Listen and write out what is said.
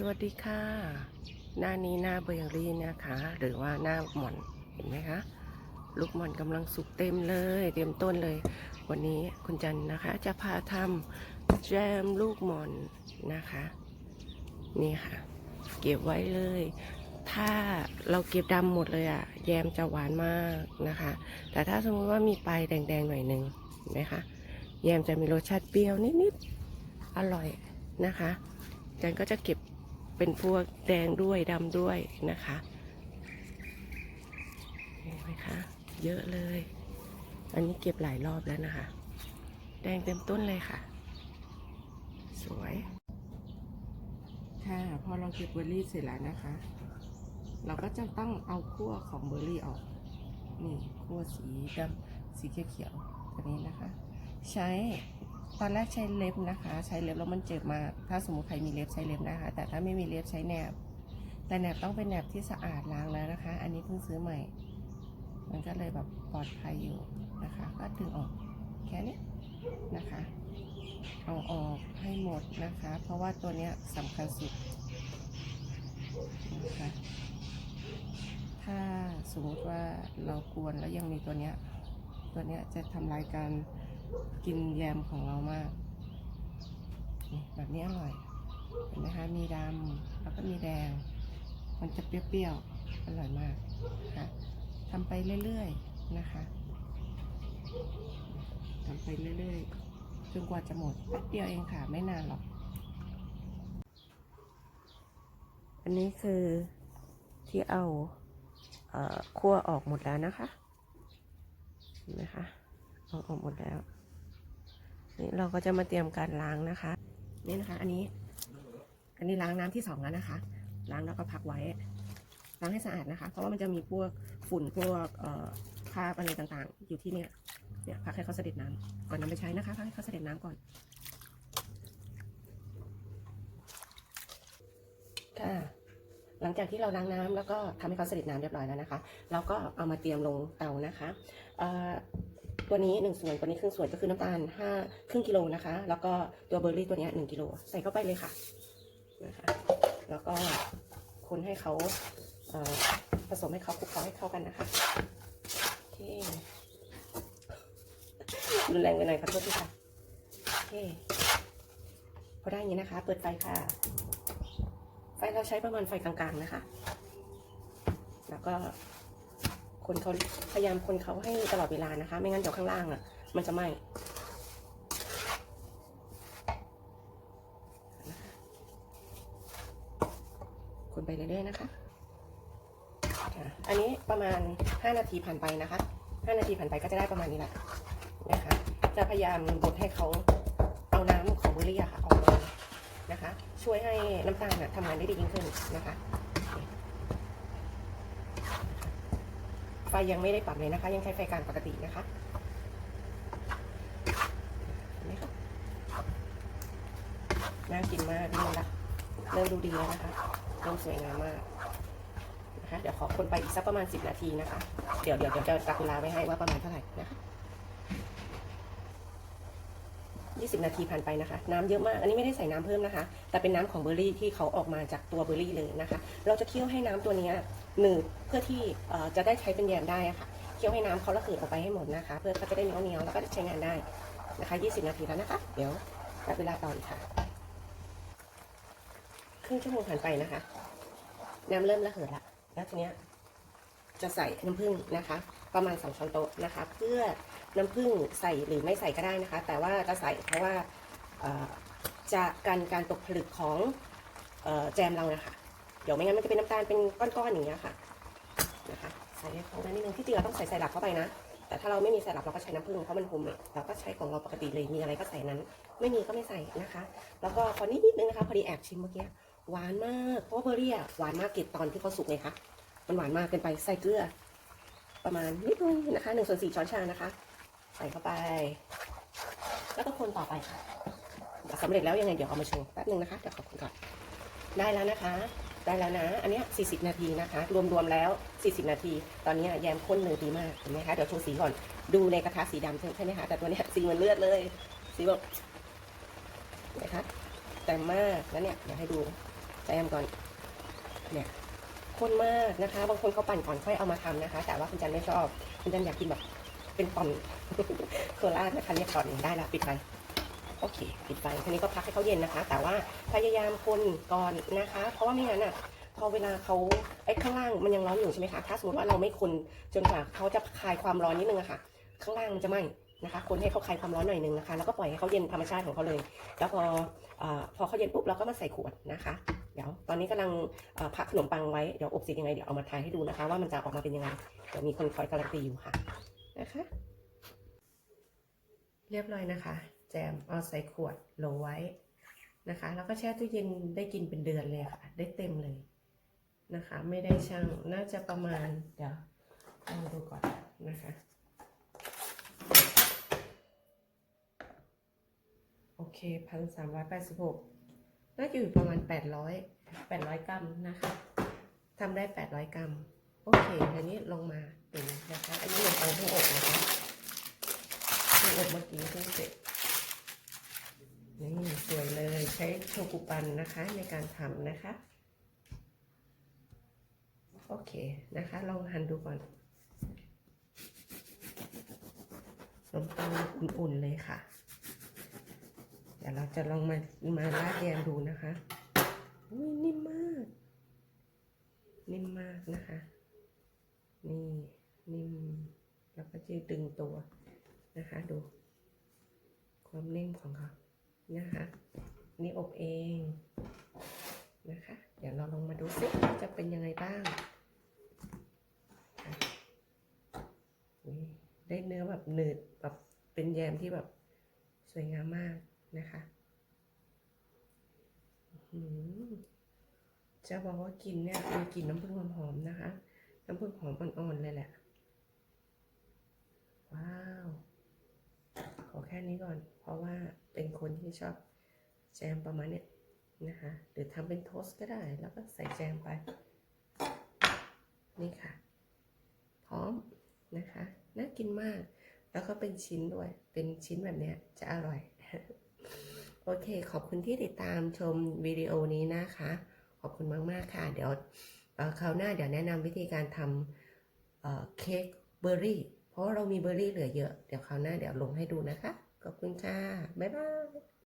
สวัสดีค่ะ หน้านี้หน้าเบอร์รี่นะคะ หรือว่าหน้าหม่อนเห็นไหมคะ ลูกหม่อนกำลังสุกเต็มเลย เต็มต้นเลย วันนี้คุณจันนะคะ จะพาทำแจมลูกหม่อนนะคะ นี่ค่ะ เก็บไว้เลย ถ้าเราเก็บดำหมดเลยอะ่ะแยมจะหวานมากนะคะ แต่ถ้าสมมติว่ามีปลายแดงๆหน่อยหนึ่งเห็นไหมคะแยมจะมีรสชาติเปรี้ยวนิดๆอร่อยนะคะจันก็จะเก็บ เป็นพวกแดงด้วยดำด้วยนะคะเห็นไหมคะเยอะเลย อันนี้เก็บหลายรอบแล้วนะคะ แดงเต็มต้นเลยค่ะ สวย ค่ะพอเราเก็บเบอร์รี่เสร็จแล้วนะคะ เราก็จะต้องเอาขั้วของเบอร์รี่ออก นี่ขั้วสีดำสีเขียวๆตัวนี้นะคะ ใช้ ตอนแรกใช้เล็บนะคะ ใช้เล็บแล้วมันเจ็บมาก ถ้าสมมติใครมีเล็บใช้เล็บนะคะ แต่ถ้าไม่มีเล็บใช้แหนบ แต่แหนบต้องเป็นแหนบที่สะอาดล้างแล้วนะคะ อันนี้เพิ่งซื้อใหม่ มันก็เลยแบบปลอดภัยอยู่นะคะ ก็ดึงออกแค่นี้นะคะ เอาออกให้หมดนะคะ เพราะว่าตัวเนี้ยสำคัญสุดนะคะถ้าสมมติว่าเรากวนแล้วยังมีตัวเนี้ย ตัวเนี้ยจะทำลายการ กินแยมของเรามาก แบบนี้อร่อย เห็นไหมคะ มีดำแล้วก็มีแดง มันจะเปรี้ยวๆ อร่อยมากค่ะทำไปเรื่อยๆ นะคะทำไปเรื่อยๆ จนกว่าจะหมดแป๊บเดียวเองค่ะ ไม่นานหรอก อันนี้คือที่เอาเอ่อคั่วออกหมดแล้วนะคะ เห็นไหมคะ เอาออกหมดแล้ว นี่เราก็จะมาเตรียมการล้างนะคะ นี่นะคะ อันนี้ อันนี้ล้างน้ำที่สองแล้วนะคะ ล้างแล้วก็พักไว้ ล้างให้สะอาดนะคะ เพราะว่ามันจะมีพวกฝุ่นพวกเอ่อคราบอะไรต่างๆ อยู่ที่เนี่ยเนี่ยพักให้เขาเสด็จน้ำก่อนนำไปใช้นะคะพักให้เขาเสด็จน้ำก่อนค่ะหลังจากที่เราล้างน้ำแล้วก็ทำให้เขาเสด็จน้ำเรียบร้อยแล้วนะคะ เราก็เอามาเตรียมลงเตานะคะเอ่อ ตัวนี้หนึ่งส่วนตัวนี้ครึ่งส่วนก็คือน้ำตาลห้าครึ่งกิโลนะคะ แล้วก็ตัวเบอร์รี่ตัวนี้หนึ่งกิโลใส่เข้าไปเลยค่ะนะคะแล้วก็คนให้เขาเผสมให้เขาคลุกเคล้าให้เข้ากันนะคะโอเครุนแรงไปหน่อยขอโทษทีค่ะโอเคพอได้อย่างนี้นะคะ เปิดไฟค่ะ ไฟเราใช้ประมาณไฟกลางๆนะคะ แล้วก็ คนเขาพยายามคนเขาให้ตลอดเวลานะคะ ไม่งั้นเดี๋ยวข้างล่างอะ มันจะไหม้คนไปเรื่อยๆนะคะอันนี้ประมาณ 5 นาทีผ่านไปนะคะ 5 นาทีผ่านไปก็จะได้ประมาณนี้แหละนะคะ จะพยายามบดให้เขาเอาน้ำของเบอร์รี่ค่ะออกมานะคะ ช่วยให้น้ำตาลน่ะทำงานได้ดียิ่งขึ้นนะคะ ไฟยังไม่ได้ปรับเลยนะคะ ยังใช้ไฟกลางปกตินะคะเห็นไหมคะน่ากินมากนี่ละเริ่มดูดีแล้วนะคะเริ่มสวยงามมากนะคะเดี๋ยวขอคนไปอีกสักประมาณ 10 นาทีนะคะ เดี๋ยวเดี๋ยวเดี๋ยวจะตักเวลาไว้ให้ว่าประมาณเท่าไหร่นะคะ 20 นาทีผ่านไปนะคะ น้ำเยอะมาก อันนี้ไม่ได้ใส่น้ำเพิ่มนะคะ แต่เป็นน้ำของเบอร์รี่ที่เขาออกมาจากตัวเบอร์รี่เลยนะคะ เราจะเคี่ยวให้น้ำตัวนี้หนืดเพื่อที่จะได้ใช้เป็นแยมได้ะค่ะ เคี่ยวให้น้ำเขาระเหยออกไปให้หมดนะคะ เพื่อเขาจะได้เนียวเนียวๆแล้วก็ใช้งานได้นะคะ 20 นาทีแล้วนะคะ เดี๋ยวตัดเวลาต่ออีกค่ะ ครึ่งชั่วโมงผ่านไปนะคะ น้ำเริ่มระเหยละ แล้วทีเนี้ย จะใส่น้ำผึ้งนะคะ ประมาณ 2ช้อนโต๊ะนะคะ เพื่อน้ำผึ้งใส่หรือไม่ใส่ก็ได้นะคะ แต่ว่าจะใส่เพราะว่าจะกันการตกผลึกของออแจมเรานะคะเดี๋ยวไม่งั้นมันจะเป็นน้ำตาลเป็นก้อนๆอย่างเงี้ยค่ะนะคะใส่ให้เขาได้นิดนึงที่จริงเราต้องใส่ไซรัปเข้าไปนะ แต่ถ้าเราไม่มีไซรัปเราก็ใช้น้ำผึ้งเพราะมันโฮมเมดเราก็ใช้ของเราปกติเลยมีอะไรก็ใส่นั้น ไม่มีก็ไม่ใส่นะคะ แล้วก็ขอนิดนิดนึงนะคะพอดีแอบชิมเมื่อกี้หวานมากเพราะเบอร์รี่หวานมากเก็บตอนที่เขาสุกเลยค่ะ มันหวานมากเกินไปใส่เกลือ ประมาณนิดนึงนะคะหนึ่งส่วนสี่ช้อนชานะคะ ใส่เข้าไป แล้วก็คนต่อไปค่ะสำเร็จแล้วยังไงเดี๋ยวเอามาชว์แป๊บนึงนะคะเดี๋ยวขอบคุณก่อนได้แล้วนะคะ ได้แล้วนะ อันนี้ย40 นาทีนะคะ รวมๆแล้ว 40 นาที ตอนนี้แยมข้นเนยดีมากเห็นไหมคะเดี๋ยวโชว์สีก่อนดูในกระทะสีดำใช่ไหมคะแต่ตัวนี้สีเหมือนเลือดเลยสีแบบนไหมคะแต่มากแล้วเนี่ยเดี๋ยวให้ดูแจมก่อนเนี่ย ข้นมากนะคะ บางคนเขาปั่นก่อนค่อยเอามาทำนะคะ แต่ว่าคุณจันไม่ชอบ คุณจันอยากกินแบบเป็นตอนโคราชนะคะเรียกตอนได้ละปิดไฟโอเค ปิดไฟทีนี้ก็พักให้เขาเย็นนะคะ แต่ว่าพยายามคนก่อนนะคะ เพราะว่าไม่งั้นอะพอเวลาเขาไอ้ข้างล่างมันยังร้อนอยู่ใช่ไหมคะถ้าสมมติว่าเราไม่คนจนกว่าเขาจะคลายความร้อนนิดนึงอะค่ะ ข้างล่างมันจะไหม้นะคะคนให้เขาคลายความร้อนหน่อยนึงนะคะ แล้วก็ปล่อยให้เขาเย็นธรรมชาติของเขาเลย แล้วพออพอเขาเย็นปุ๊บเราก็มาใส่ขวดนะคะ เดี๋ยวตอนนี้กำลังพักขนมปังไว้ เดี๋ยวอบเสร็จยังไง เดี๋ยวเอามาทายให้ดูนะคะ ว่ามันจะออกมาเป็นยังไง เดี๋ยวมีคนคอยการันตีอยู่ค่ะนะคะ เรียบร้อยนะคะ แจมเอาใส่ขวดโหลไว้นะคะ แล้วก็แช่ตู้เย็นได้กินเป็นเดือนเลยค่ะ ได้เต็มเลยนะคะ ไม่ได้ช่างน่าจะประมาณ เดี๋ยวลองดูก่อนนะคะโอเคพันสามร้อยแปดสิบหก น่าจะอยู่ประมาณแปดร้อยแปดร้อยกรัมนะคะทำได้แปดร้อยกรัม โอเคอันนี้ลงมาเป็นนะคะ อันนี้ขนมปังเพิ่งอบนะคะเพิ่งอบเมื่อกี้เพิ่งเสร็จ นี่สวยเลยใช้โชกุปันนะคะในการทำนะคะ โอเคนะคะ ลองหั่นดูก่อนขนมปังอุ่นๆเลยค่ะ ดี๋ยวเราจะลองมามาลาดแยมดูนะคะอุ้ยนิ่มมาก นิ่มมากนะคะ นี่นิ่มแล้วก็จะดึงตัวนะคะ ดู ความนิ่มของเขานะคะ นี่อบเองนะคะ เดี๋ยวเราลองมาดูซิว่าจะเป็นยังไงบ้างได้เนื้อแบบหนืดแบบเป็นแยมที่แบบสวยงามมาก นะคะหือจะบอกว่ากินเนี่ยมีกลิ่นน้ำผึ้งหอมๆนะคะ น้ำผึ้งหอมอ่อนๆเลยแหละ ว้าว ขอแค่นี้ก่อน เพราะว่าเป็นคนที่ชอบแจมประมาณเนี้ยนะคะ หรือทำเป็นโทสก็ได้ แล้วก็ใส่แจมไป นี่ค่ะ พร้อมนะคะ น่ากินมาก แล้วก็เป็นชิ้นด้วย เป็นชิ้นแบบเนี้ยจะอร่อย โอเค ขอบคุณที่ติดตามชมวิดีโอนี้นะคะ ขอบคุณมาก ๆ ค่ะ เดี๋ยวคราวหน้าเดี๋ยวแนะนำวิธีการทำเเค้กเบอร์รี่ เพราะเรามีเบอร์รี่เหลือเยอะ เดี๋ยวคราวหน้าเดี๋ยวลงให้ดูนะคะ ขอบคุณค่ะ บ๊ายบาย